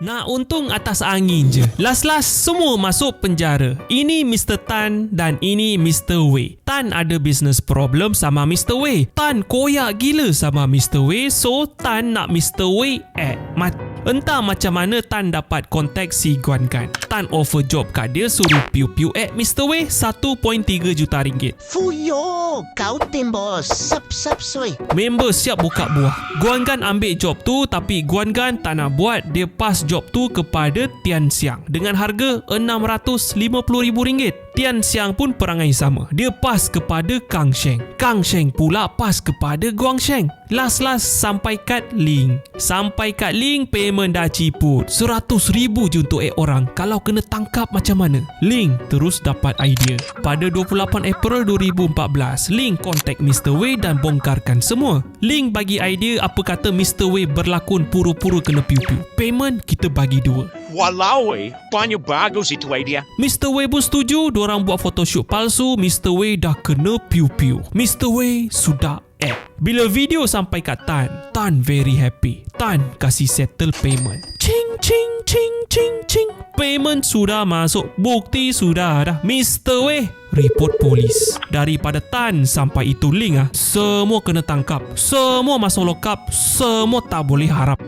Nak untung atas angin je. Last-last semua masuk penjara. Ini Mr. Tan dan ini Mr. Wei. Tan ada business problem sama Mr. Wei. Tan koyak gila sama Mr. Wei. So Tan nak Mr. Wei act mati. Entah macam mana Tan dapat kontak si Guan Gan. Tan offer job kat dia suruh piu-piu at Mr. Wei 1.3 juta ringgit. Fuyo, kau tim bos. Sap sap soy. Member siap buka buah. Guan Gan ambil job tu tapi Guan Gan tak nak buat. Dia pas job tu kepada Tian Xiang dengan harga RM650,000. Tian Xiang pun perangai sama. Dia pas kepada Kang Sheng. Kang Sheng pula pas kepada Guang Sheng. Last-last sampai kat Ling. Sampai kat Ling payment dah ciput. RM100,000 je untuk ek orang. Kalau kena tangkap macam mana? Ling terus dapat idea. Pada 28 April 2014, Ling kontak Mr. Wei dan bongkarkan semua. Ling bagi idea apa kata Mr. Wei berlakon pura-pura kena piu-piu. Payment kita bagi dua. Walau eh, banyak bagus itu idea. Mr. Wei pun setuju Diorang buat photoshoot palsu Mr. Wei dah kena piu-piu. Mr. Wei sudah act. Bila video sampai kat Tan Tan very happy. Tan kasih settle payment. Ching ching ching ching ching. Payment sudah masuk Bukti sudah ada Mr. Wei report polis. Daripada Tan sampai itu link ah. Semua kena tangkap. Semua masuk lock up Semua tak boleh harap